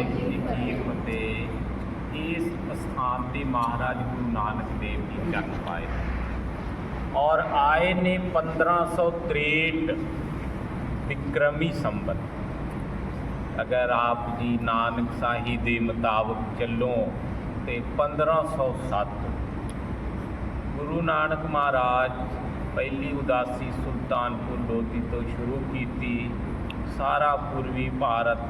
ਵਾਹਿਗੁਰੂ ਜੀ ਕੀ ਫਤਿਹ ਇਸ ਸਥਾਨ ਤੇ ਮਹਾਰਾਜ ਗੁਰੂ ਨਾਨਕ ਦੇਵ ਜੀ ਜਨਮ ਪਾਏ ਔਰ ਆਏ ਨੇ 1563 ਵਿਕਰਮੀ ਸੰਬਤ। ਅਗਰ ਆਪ ਜੀ ਨਾਨਕ ਸਾਹੀ ਦੇ ਮੁਤਾਬਕ ਚੱਲੋ ਤੇ 1507 ਗੁਰੂ ਨਾਨਕ ਮਹਾਰਾਜ ਪਹਿਲੀ ਉਦਾਸੀ ਸੁਲਤਾਨਪੁਰ ਲੋਧੀ ਤੋਂ ਸ਼ੁਰੂ ਕੀਤੀ, ਸਾਰਾ ਪੂਰਬੀ ਭਾਰਤ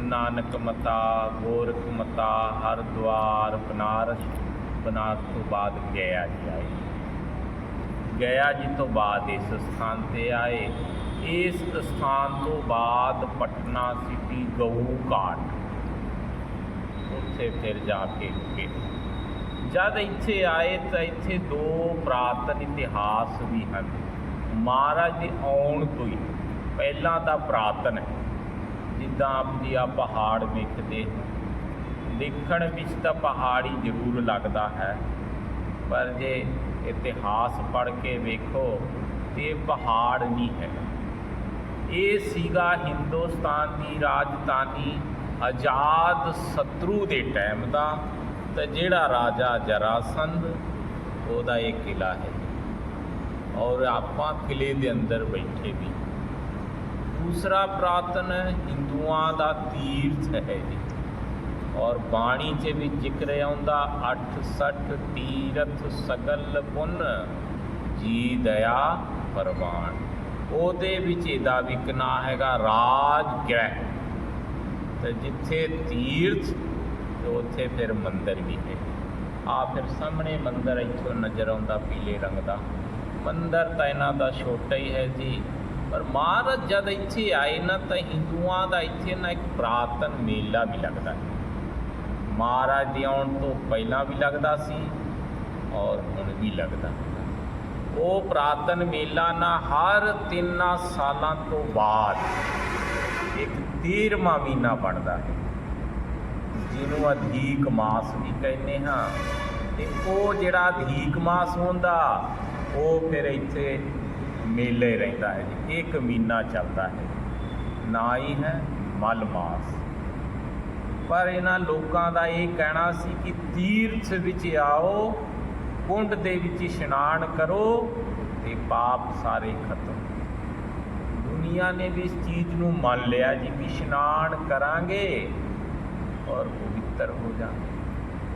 ਨਾਨਕ ਮਤਾ, ਗੋਰਖ ਮਤਾ ਹਰਦੁਆਰ ਬਨਾਰਸ ਬਨਾਰਸ ਤੋਂ ਬਾਅਦ ਗਿਆ ਜੀ ਆਏ ਗਿਆ ਜੀ ਤੋਂ ਬਾਅਦ ਇਸ ਸਥਾਨ ਤੇ ਆਏ। ਇਸ ਸਥਾਨ ਤੋਂ ਬਾਅਦ ਪਟਨਾ ਸਿਟੀ ਗਊ ਘਾਟ। ਉੱਥੇ ਫਿਰ ਜਾ ਕੇ ਰੁਕੇ। ਜਦ ਇੱਥੇ ਆਏ ਤਾਂ ਇੱਥੇ ਦੋ ਪ੍ਰਾਤਨ ਇਤਿਹਾਸ ਵੀ ਹਨ। ਮਹਾਰਾਜ ਦੇ ਆਉਣ ਤੋਂ ਹੀ। ਪਹਿਲਾਂ ਦਾ ਪ੍ਰਾਤਨ ਹੈ। ਜਿੱਦਾਂ ਆਪਦੀ ਆ ਪਹਾੜ ਵੇਖਦੇ, ਦੇਖਣ ਵਿੱਚ ਤਾਂ ਪਹਾੜੀ ਜ਼ਰੂਰ ਲੱਗਦਾ ਹੈ, ਪਰ ਜੇ ਇਤਿਹਾਸ ਪੜ੍ਹ ਕੇ ਵੇਖੋ, ਤੇ ਪਹਾੜ ਨਹੀਂ ਹੈ। ਇਹ ਸੀਗਾ ਹਿੰਦੁਸਤਾਨ ਦੀ ਰਾਜਧਾਨੀ ਆਜ਼ਾਦ ਸ਼ਤਰੂ ਦੇ ਟਾਈਮ ਦਾ, ਤੇ ਜਿਹੜਾ ਰਾਜਾ ਜਰਾਸੰਧ, ਉਹਦਾ ਇਹ ਕਿਲਾ ਹੈ। ਔਰ ਆਪਾਂ ਕਿਲੇ ਦੇ ਅੰਦਰ ਬੈਠੇ ਵੀ। ਦੂਸਰਾ ਪ੍ਰਾਤਨ ਹਿੰਦੂਆਂ ਦਾ ਤੀਰਥ ਹੈ। ਜੀ ਔਰ ਬਾਣੀ 'ਚ ਵੀ ਜ਼ਿਕਰ ਆਉਂਦਾ 68 ਤੀਰਥ ਸਗਲ ਪੁੰਨ, ਜੀ ਦਇਆ ਪਰਵਾਨ। ਉਹਦੇ ਵਿੱਚ ਇਹਦਾ ਵੀ ਇੱਕ ਨਾਂ ਹੈਗਾ ਰਾਜ ਗ੍ਰਹਿ। ਤੇ ਜਿੱਥੇ ਤੀਰਥ ਤੇ ਉੱਥੇ ਫਿਰ ਮੰਦਰ ਵੀ ਹੈ। ਆ ਫਿਰ ਸਾਹਮਣੇ ਮੰਦਰ ਇੱਥੋਂ ਨਜ਼ਰ ਆਉਂਦਾ ਪੀਲੇ ਰੰਗ ਦਾ। ਮੰਦਰ ਤਾਂ ਇਹਨਾਂ ਦਾ ਛੋਟਾ ਹੀ ਹੈ ਜੀ। ਪਰ ਮਹਾਰਾਜ ਜਦ ਇੱਥੇ ਆਏ ਨਾ ਤਾਂ ਹਿੰਦੂਆਂ ਦਾ ਇੱਥੇ ਨਾ ਇੱਕ ਪ੍ਰਾਤਨ ਮੇਲਾ ਵੀ ਲੱਗਦਾ ਹੈ ਮਹਾਰਾਜ ਦੇ ਆਉਣ ਤੋਂ ਪਹਿਲਾਂ ਵੀ ਲੱਗਦਾ ਸੀ ਔਰ ਹੁਣ ਵੀ ਲੱਗਦਾ। ਉਹ ਪ੍ਰਾਤਨ ਮੇਲਾ ਨਾ ਹਰ ਤਿੰਨਾਂ ਸਾਲਾਂ ਤੋਂ ਬਾਅਦ ਇੱਕ 13ਵਾਂ ਮਹੀਨਾ ਬਣਦਾ ਹੈ। ਜਿਹਨੂੰ ਅਧੀਕ ਮਾਸ ਵੀ ਕਹਿੰਦੇ ਹਾਂ। ਤੇ ਉਹ ਜਿਹੜਾ ਅਧੀਕ ਮਾਸ ਹੁੰਦਾ, ਉਹ ਫਿਰ ਇੱਥੇ ਮੇਲੇ ਰਹਿੰਦਾ ਹੈ ਜੀ। ਇੱਕ ਮਹੀਨਾ ਚੱਲਦਾ ਹੈ। ਨਾ ਹੀ ਹੈ, ਮਲ ਮਾਸ। ਪਰ ਇਹਨਾਂ ਲੋਕਾਂ ਦਾ ਇਹ ਕਹਿਣਾ ਸੀ ਕਿ ਤੀਰਥ ਵਿੱਚ ਆਓ, ਕੁੰਡ ਦੇ ਵਿੱਚ ਇਸ਼ਨਾਨ ਕਰੋ ਤੇ ਪਾਪ ਸਾਰੇ ਖਤਮ। ਦੁਨੀਆ ਨੇ ਵੀ ਇਸ ਚੀਜ਼ ਨੂੰ ਮੰਨ ਲਿਆ ਜੀ ਵੀ ਇਸ਼ਨਾਨ ਕਰਾਂਗੇ ਔਰ ਪਵਿੱਤਰ ਹੋ ਜਾਵਾਂਗੇ।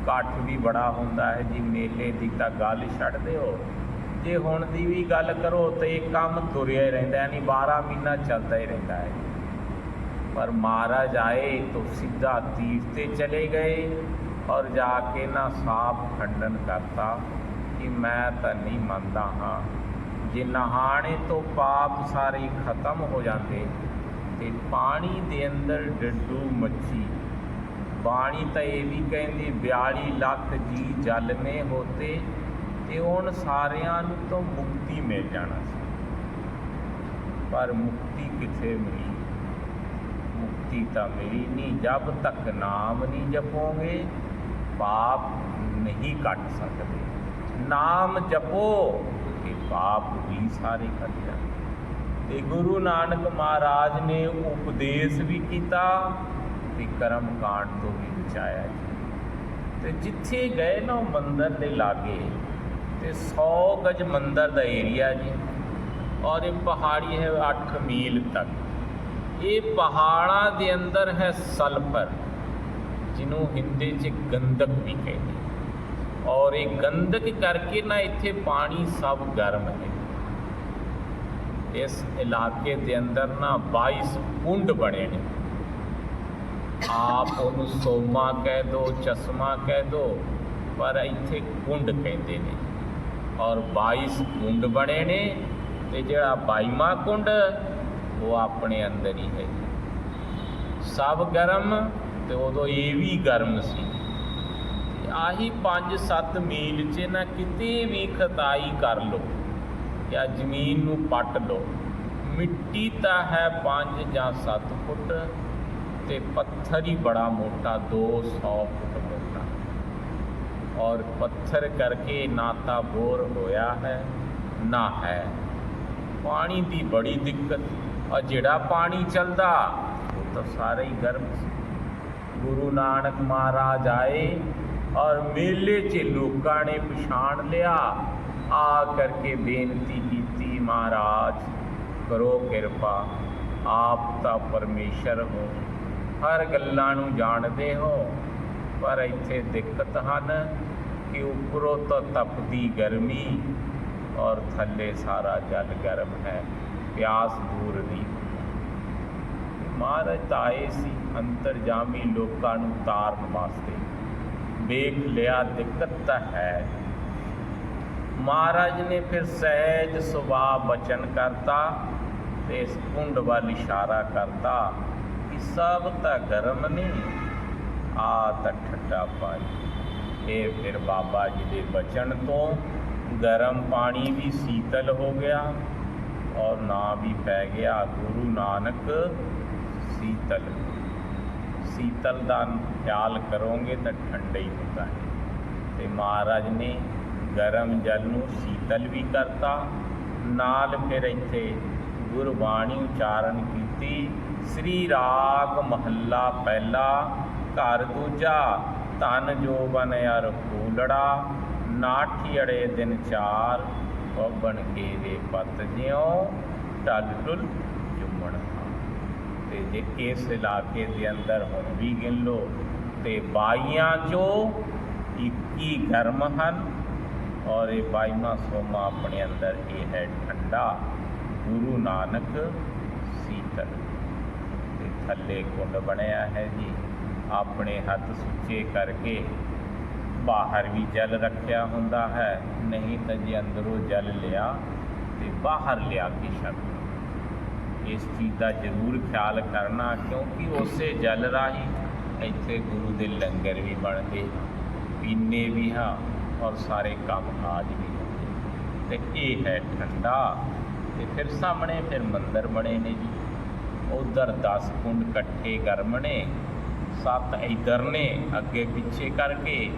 ਇਕੱਠ ਵੀ ਬੜਾ ਹੁੰਦਾ ਹੈ ਜੀ, ਮੇਲੇ ਦੀ ਤਾਂ ਗੱਲ ਛੱਡ ਦਿਓ। ਜੇ ਹੁਣ ਦੀ ਵੀ ਗੱਲ ਕਰੋ ਤੇ ਇਹ ਕੰਮ ਤੁਰਿਆ ਹੀ ਰਹਿੰਦਾ ਯਾਨੀ 12 ਮਹੀਨਾ ਚੱਲਦਾ ਹੀ ਰਹਿੰਦਾ ਹੈ। ਪਰ ਮਹਾਰਾਜ ਆਏ ਤਾਂ ਸਿੱਧਾ ਤੀਰ ਤੇ ਚਲੇ ਗਏ ਔਰ ਜਾ ਕੇ ਨਾ ਸਾਫ਼ ਖੰਡਨ ਕਰਤਾ ਕਿ ਮੈਂ ਤਾਂ ਨਹੀਂ ਮੰਨਦਾ ਹਾਂ। ਜੇ ਨਹਾਣੇ ਤੋਂ ਪਾਪ ਸਾਰੇ ਖਤਮ ਹੋ ਜਾਂਦੇ ਤੇ ਪਾਣੀ ਦੇ ਅੰਦਰ ਡੱਡੂ ਮੱਛੀ। ਬਾਣੀ ਤਾਂ ਇਹ ਵੀ ਕਹਿੰਦੀ 42 ਲੱਖ ਜੀ ਜਲ ਮੇ ਹੋਤੇ ਤੇ ਹੁਣ ਸਾਰਿਆਂ ਨੂੰ ਤਾਂ ਮੁਕਤੀ ਮਿਲ ਜਾਣਾ ਸੀ। ਪਰ ਮੁਕਤੀ ਕਿੱਥੇ ਮਿਲੀ? ਮੁਕਤੀ ਤਾਂ ਮਿਲੀ ਨਹੀਂ। ਜਦ ਤੱਕ ਨਾਮ ਨਹੀਂ ਜਪੋਗੇ, ਪਾਪ ਨਹੀਂ ਕੱਟ ਸਕਦੇ। ਨਾਮ ਜਪੋ ਤੇ ਪਾਪ ਵੀ ਸਾਰੇ ਕੱਟ ਜਾਂਦੇ ਤੇ ਗੁਰੂ ਨਾਨਕ ਮਹਾਰਾਜ ਨੇ ਉਪਦੇਸ਼ ਵੀ ਕੀਤਾ ਤੇ ਕਰਮ ਕਾਂਡ ਤੋਂ ਵੀ ਬਚਾਇਆ ਜੀ। ਤੇ ਜਿੱਥੇ ਗਏ ਨਾ ਉਹ ਮੰਦਰ ਦੇ ਲਾਗੇ ਤੇ 100 ਗਜ ਮੰਦਰ ਦਾ ਏਰੀਆ ਜੀ, ਔਰ ਇਹ ਪਹਾੜੀ ਹੈ 8 ਮੀਲ ਤੱਕ। ਇਹ ਪਹਾੜਾਂ ਦੇ ਅੰਦਰ ਹੈ ਸਲਫਰ ਜਿਹਨੂੰ ਹਿੰਦੀ 'ਚ ਗੰਧਕ ਵੀ ਕਹਿੰਦੇ ਔਰ ਇਹ ਗੰਧਕ ਕਰਕੇ ਨਾ ਇੱਥੇ ਪਾਣੀ ਸਭ ਗਰਮ ਹੈ ਇਸ ਇਲਾਕੇ ਦੇ ਅੰਦਰ ਨਾ 22 ਕੁੰਡ ਬਣੇ ਨੇ। ਆਪ ਉਹਨੂੰ ਸੋਮਾ ਕਹਿ ਦੋ, ਚਸ਼ਮਾ ਕਹਿ ਦੋ, ਪਰ ਇੱਥੇ ਕੁੰਡ ਕਹਿੰਦੇ ਨੇ। ਔਰ 22 ਕੁੰਡ ਬਣੇ ਨੇ ਤੇ ਜਿਹੜਾ 22ਵਾਂ ਕੁੰਡ, ਉਹ ਆਪਣੇ ਅੰਦਰ ਹੀ ਹੈ। ਸਭ ਗਰਮ ਤੇ ਉਦੋਂ ਇਹ ਵੀ ਗਰਮ ਸੀ। ਆਹੀ 5-7 ਮੀਲ 'ਚ ਨਾ ਕਿਤੇ ਵੀ ਖਤਾਈ ਕਰ ਲੋ ਜਾਂ ਜ਼ਮੀਨ ਨੂੰ ਪੱਟ ਲੋ ਮਿੱਟੀ ਤਾਂ ਹੈ 5 ਜਾਂ 7 ਫੁੱਟ ਤੇ ਪੱਥਰ ਹੀ ਬੜਾ ਮੋਟਾ 200 ਫੁੱਟ ਮੋਟਾ। ਔਰ ਪੱਥਰ ਕਰਕੇ ਨਾ ਤਾਂ ਬੋਰ ਹੋਇਆ ਹੈ, ਨਾ ਹੈ। ਪਾਣੀ ਦੀ ਬੜੀ ਦਿੱਕਤ ਔਰ ਜਿਹੜਾ ਪਾਣੀ ਚੱਲਦਾ, ਉਹ ਤਾਂ ਸਾਰਾ ਹੀ ਗਰਮ ਸੀ। ਗੁਰੂ ਨਾਨਕ ਮਹਾਰਾਜ ਆਏ ਔਰ ਮੇਲੇ 'ਚ ਲੋਕਾਂ ਨੇ ਪਛਾਣ ਲਿਆ। ਆ ਕਰਕੇ ਬੇਨਤੀ ਕੀਤੀ ਮਹਾਰਾਜ, ਕਰੋ ਕਿਰਪਾ, ਆਪ ਤਾਂ ਪਰਮੇਸ਼ਰ ਹੋ। ਹਰ ਗੱਲਾਂ ਨੂੰ ਜਾਣਦੇ ਹੋ। ਪਰ ਇੱਥੇ ਦਿੱਕਤ ਹਨ ਕਿ ਉੱਪਰੋਂ ਤਾਂ ਤਪਦੀ ਗਰਮੀ ਔਰ ਥੱਲੇ ਸਾਰਾ ਜਲ ਗਰਮ ਹੈ, ਪਿਆਸ ਦੂਰ ਨਹੀਂ ਮਹਾਰਾਜ ਤਾਂ ਆਏ ਸੀ, ਅੰਤਰਜਾਮੀ ਲੋਕਾਂ ਨੂੰ ਤਾਰਨ ਵਾਸਤੇ। ਵੇਖ ਲਿਆ ਦਿੱਕਤ ਤਾਂ ਹੈ। ਮਹਾਰਾਜ ਨੇ ਫਿਰ ਸਹਿਜ ਸੁਭਾਅ ਬਚਨ ਕਰਤਾ ਤੇ ਇਸ ਕੁੰਡ ਵੱਲ ਇਸ਼ਾਰਾ ਕਰਤਾ ਕਿ ਸਭ ਤਾਂ ਗਰਮ ਨਹੀਂ ਆ ਤਾਂ ਠੰਡਾ ਪਾਣੀ। ਇਹ ਫਿਰ ਬਾਬਾ ਜੀ ਦੇ ਬਚਨ ਤੋਂ ਗਰਮ ਪਾਣੀ ਵੀ ਸੀਤਲ ਹੋ ਗਿਆ ਔਰ ਨਾ ਵੀ ਪੈ ਗਿਆ ਗੁਰੂ ਨਾਨਕ ਸੀਤਲ। ਸੀਤਲ ਦਾ ਖਿਆਲ ਕਰੋਗੇ ਤਾਂ ਠੰਡਾ ਹੀ ਹੁੰਦਾ ਹੈ। ਤੇ ਮਹਾਰਾਜ ਨੇ ਗਰਮ ਜਲ ਨੂੰ ਸੀਤਲ ਵੀ ਕਰਤਾ। ਨਾਲ ਫਿਰ ਇੱਥੇ ਗੁਰਬਾਣੀ ਉਚਾਰਨ ਕੀਤੀ। ਸ੍ਰੀ ਰਾਗ ਮਹੱਲਾ ਪਹਿਲਾ ਘਰ ਦੂਜਾ, ਧਨ ਜੋ ਜੋਬਨ ਅਰ ਫੂਲੜਾ ਨਾਠੀ ਅੜੇ ਦਿਨ ਚਾਰ, ਪਵਨ ਕੇ ਦੇ ਪਤ ਜਿਉ ਟਲ ਟੁਲ ਜੁਮਣ ਤੇ ਜੇ ਇਸ ਇਲਾਕੇ ਦੇ ਅੰਦਰ ਹੁਣ ਵੀ ਗਿਣ ਲਓ ਤੇ ਬਾਈਆਂ ਚੋਂ 21 ਗਰਮ ਹਨ, ਔਰ ਇਹ ਬਾਈਵਾਂ ਸੋਮਾ ਆਪਣੇ ਅੰਦਰ ਇਹ ਹੈ ਠੰਡਾ, ਗੁਰੂ ਨਾਨਕ ਸੀਤਲ। ਤੇ ਥੱਲੇ ਕੁੰਡ ਬਣਿਆ ਹੈ ਜੀ। ਆਪਣੇ ਹੱਥ ਸੁੱਚੇ ਕਰਕੇ ਬਾਹਰ ਵੀ ਜਲ ਰੱਖਿਆ ਹੁੰਦਾ ਹੈ। ਨਹੀਂ ਤਾਂ ਜੇ ਅੰਦਰੋਂ ਜਲ ਲਿਆ ਤੇ ਬਾਹਰ ਲਿਆ ਕੇ ਛੱਡ ਇਸ ਚੀਜ਼ ਦਾ ਜ਼ਰੂਰ ਖਿਆਲ ਕਰਨਾ, ਕਿਉਂਕਿ ਉਸੇ ਜਲ ਰਾਹੀਂ ਇੱਥੇ ਗੁਰੂ ਦੇ ਲੰਗਰ ਵੀ ਬਣਦੇ ਪੀਨੇ ਵੀ ਹਾਂ ਔਰ ਸਾਰੇ ਕੰਮ ਕਾਜ ਵੀ ਹੁੰਦੇ ਤੇ ਇਹ ਹੈ ਠੰਡਾ। ਤੇ ਫਿਰ ਸਾਹਮਣੇ ਫਿਰ ਮੰਦਰ ਬਣੇ ਨੇ ਜੀ। ਉਧਰ 10 ਕੁੰਡ ਇਕੱਠੇ ਗਰਮ ਸੱਤ ਇਧਰ ਨੇ, ਅੱਗੇ ਪਿੱਛੇ ਕਰਕੇ,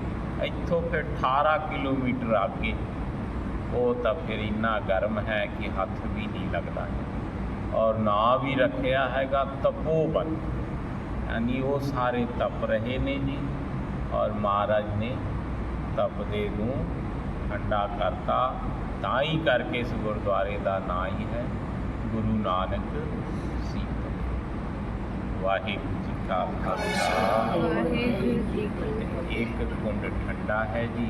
ਇੱਥੋਂ ਫਿਰ 18 ਕਿਲੋਮੀਟਰ ਅੱਗੇ। ਉਹ ਤਾਂ ਫਿਰ ਇੰਨਾ ਗਰਮ ਹੈ ਕਿ ਹੱਥ ਵੀ ਨਹੀਂ ਲੱਗਦਾ। ਔਰ ਨਾਂ ਵੀ ਰੱਖਿਆ ਹੈਗਾ ਤਪੋਵਨ ਯਾਨੀ ਉਹ ਸਾਰੇ ਤਪ ਰਹੇ ਨੇ ਜੀ। ਔਰ ਮਹਾਰਾਜ ਨੇ ਤਪਦੇ ਨੂੰ ਠੰਡਾ ਕਰਤਾ। ਤਾਂ ਹੀ ਕਰਕੇ ਇਸ ਗੁਰਦੁਆਰੇ ਦਾ ਨਾਂ ਹੀ ਹੈ ਗੁਰੂ ਨਾਨਕ ਸੀ ਵਾਹਿਗੁਰੂ ਜੀ ਕਾ ਖਾਲਸਾ। ਵਾਹਿਗੁਰੂ ਜੀ ਕੀ ਫਤਿਹ। ਇੱਕ ਕੁੰਡ ਠੰਡਾ ਹੈ ਜੀ।